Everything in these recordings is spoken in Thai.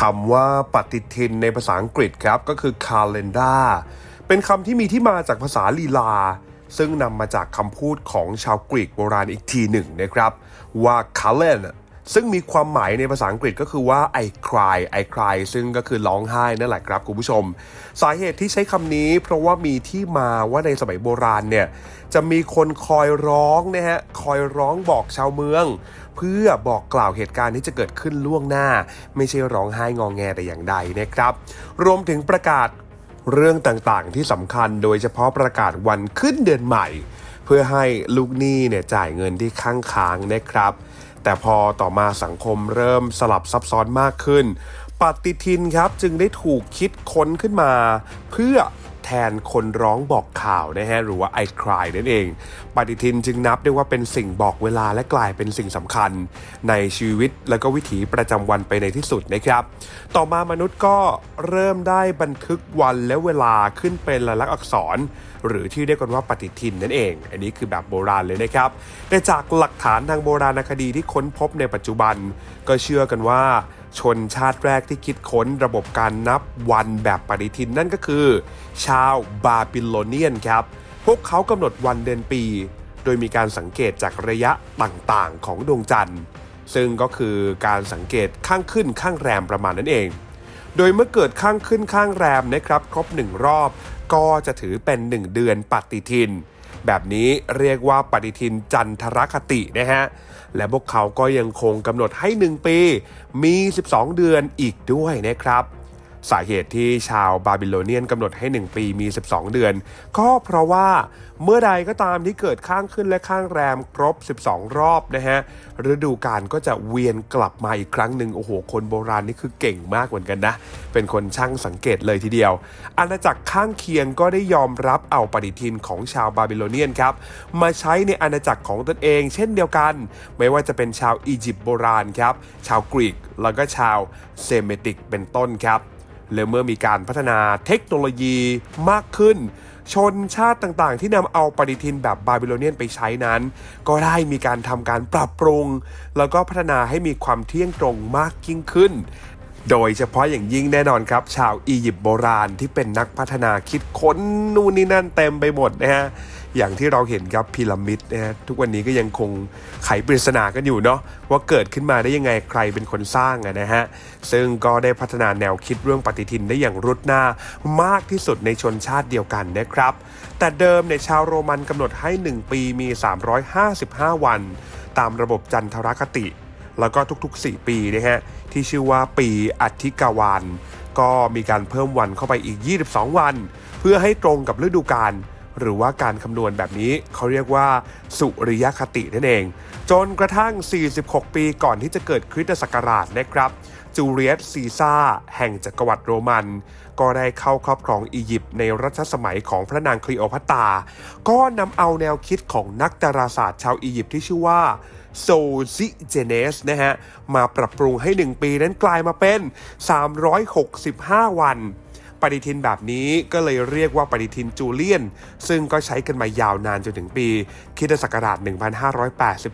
คำว่าปฏิทินในภาษาอังกฤษครับก็คือ calendar เป็นคำที่มีที่มาจากภาษาลีลา ซึ่งนำมาจากคำพูดของชาวกรีกโบราณอีกทีหนึ่งนะครับ ว่า calen ซึ่งมีความหมายในภาษาอังกฤษก็คือว่า I cry I cry ซึ่งก็คือร้องไห้นั่นแหละครับคุณผู้ชม สาเหตุที่ใช้คำนี้ เพราะว่ามีที่มาว่าในสมัยโบราณเนี่ยจะมีคนคอยร้องนะฮะคอยร้องบอกชาวเมือง เพื่อบอกกล่าวเหตุการณ์ที่จะเกิดขึ้นล่วงหน้า ไม่ใช่ร้องไห้งองแงแต่อย่างใดนะครับ รวมถึงประกาศเรื่องต่างๆ ที่สำคัญโดยเฉพาะประกาศวันขึ้นเดือนใหม่ เพื่อให้ลูกหนี้เนี่ยจ่ายเงินที่ค้างค้างนะครับ แต่พอต่อมาสังคมเริ่มสลับซับซ้อนมากขึ้น ปฏิทินครับจึงได้ถูกคิดค้นขึ้นมา เพื่อ แทนคนร้องบอกข่าวนะฮะหรือว่า I cry นั่นเอง ปฏิทินจึงนับได้ว่าเป็นสิ่งบอกเวลาและกลายเป็นสิ่งสำคัญ ในชีวิตและก็วิถีประจำวันไปในที่สุดนะครับ ต่อมามนุษย์ก็เริ่มได้บันทึกวันและเวลาขึ้นเป็นลายลักษณ์อักษร หรือที่เรียกกันว่าปฏิทินนั่นเอง อันนี้คือแบบโบราณเลยนะครับแต่จากหลักฐานทางโบราณคดีที่ค้นพบในปัจจุบัน ก็เชื่อกันว่า ชนชาติแรกที่คิดค้นระบบการนับวันแบบปฏิทินนั่นก็คือ ชาวบาบิโลเนียนครับ พวกเขากำหนดวันเดือนปี โดยมีการสังเกตจากระยะต่างๆ ของดวงจันทร์ ซึ่งก็คือการสังเกตข้างขึ้นข้างแรมประมาณนั้นเอง โดยเมื่อเกิดข้างขึ้นข้างแรมนะครับ ครบหนึ่งรอบ ก็จะถือเป็น 1 เดือนปฏิทิน แบบนี้เรียกว่าปฏิทินจันทรคตินะฮะ และพวกเขาก็ยังคงกำหนดให้ 1 ปี มี 12 เดือนอีกด้วยนะครับ สาเหตุที่ชาวบาบิโลเนียนกำหนดให้ 1 ปีมี 12 เดือน ก็เพราะว่าเมื่อใดก็ตามที่เกิดข้างขึ้นและข้างแรมครบ 12 รอบนะฮะฤดูกาลก็จะเวียนกลับมาอีกครั้งหนึ่งโอ้โห คนโบราณนี่คือเก่งมากเหมือนกันนะ เป็นคนช่างสังเกตเลยทีเดียว อาณาจักรข้างเคียงก็ได้ยอมรับเอาปฏิทินของชาวบาบิโลเนียนครับ มาใช้ในอาณาจักรของตนเอง เช่นเดียวกัน ไม่ว่าจะเป็นชาวอียิปต์โบราณครับ ชาวกรีกแล้วก็ชาวเซเมติกเป็นต้นครับ และเมื่อมีการพัฒนาเทคโนโลยีมากขึ้น ชนชาติต่างๆ ที่นำเอาปฏิทินแบบบาบิโลเนียนไปใช้นั้น ก็ได้มีการทำการปรับปรุง แล้วก็พัฒนาให้มีความเที่ยงตรงมากยิ่งขึ้น โดยเฉพาะอย่างยิ่งแน่นอนครับ ชาวอียิปต์โบราณที่เป็นนักพัฒนาคิดค้นนู่นนี่นั่นเต็มไปหมดนะฮะอย่างที่เราเห็นครับพีระมิดนะฮะทุกวันนี้ก็ยังคงไขปริศนากันอยู่เนาะว่าเกิดขึ้นมาได้ยังไงใครเป็นคนสร้างอะนะฮะซึ่งก็ได้พัฒนาแนวคิดเรื่องปฏิทินได้อย่างรุดหน้ามากที่สุดในชนชาติเดียวกันนะครับ แต่เดิมเนี่ยชาวโรมันกำหนดให้ 1 ปีมี 355 วัน ตามระบบจันทรคติ แล้วก็ทุกๆ 4 ปีนะฮะที่ชื่อว่าปีอัฐิกาวานก็มีการเพิ่มวันเข้าไปอีก 22 วัน เพื่อให้ตรงกับฤดูกาลหรือว่าการคำนวณแบบนี้เขาเรียกว่าสุริยคตินั่นเอง จนกระทั่ง 46 ปีก่อนที่จะเกิดคริสตศักราชนะครับ จูเลียสซีซ่าแห่งจักรวรรดิโรมัน ก็ได้เข้าครอบครองอียิปต์ในรัชสมัยของพระนางคลีโอพัตราก็นำเอาแนวคิดของนักดาราศาสตร์ชาวอียิปต์ที่ชื่อว่าโซซิเจเนสนะฮะ มาปรับปรุงให้ 1 ปีนั้นกลายมาเป็น 365 วัน ปฏิทินแบบนี้ก็เลยเรียกว่าปฏิทินจูเลียน ซึ่งก็ใช้กันมายาวนานจนถึงปีคริสตศักราช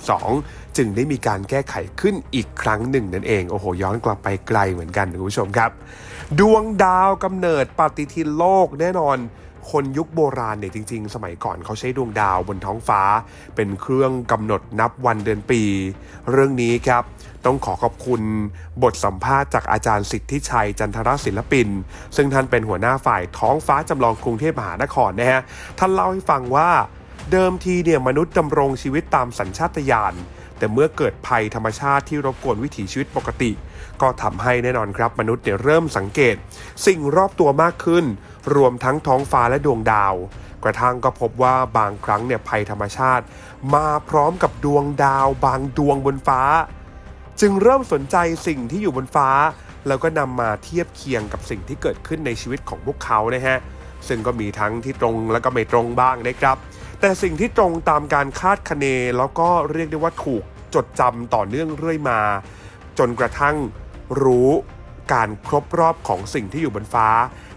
1582 จึงได้มีการแก้ไขขึ้นอีกครั้งหนึ่งนั่นเอง โอ้โห ย้อนกลับไปไกลเหมือนกันคุณผู้ชมครับ ดวงดาวกำเนิดปฏิทินโลกแน่นอน คนยุคโบราณเนี่ยจริง ๆ สมัยก่อนเขาใช้ดวงดาวบนท้องฟ้า เป็นเครื่องกำหนดนับวันเดือนปี เรื่องนี้ครับ ต้องขอขอบคุณบทสัมภาษณ์จากอาจารย์สิทธิชัยจันทรศิลปิน ซึ่งท่านเป็นหัวหน้าฝ่ายท้องฟ้าจำลองกรุงเทพมหานครนะฮะท่านเล่าให้ฟังว่า เดิมทีเนี่ยมนุษย์ดำรงชีวิตตามสัญชาตญาณ แต่เมื่อเกิดภัยธรรมชาติที่รบกวนวิถีชีวิตปกติ ก็ทำให้แน่นอนครับ มนุษย์เนี่ยเริ่มสังเกต สิ่งรอบตัวมากขึ้น รวมทั้งท้องฟ้าและดวงดาว กระทั่งก็พบว่าบางครั้งเนี่ยภัยธรรมชาติ มาพร้อมกับดวงดาว บางดวงบนฟ้า จึงเริ่มสนใจสิ่งที่อยู่บนฟ้า แล้วก็นำมาเทียบเคียงกับสิ่งที่เกิดขึ้นในชีวิตของพวกเขานะฮะซึ่งก็มีทั้งที่ตรงและก็ไม่ตรงบ้างนะครับ แต่สิ่งที่ตรงตามการคาดคะเน แล้วก็เรียกได้ว่าถูกจดจำต่อเนื่องเรื่อยมา จนกระทั่งรู้การครบรอบของสิ่งที่อยู่บนฟ้า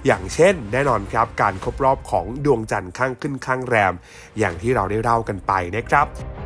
อย่างเช่น แน่นอนครับการครบรอบของดวงจันทร์ข้างขึ้นข้างแรม อย่างที่เราได้เล่ากันไปนะครับ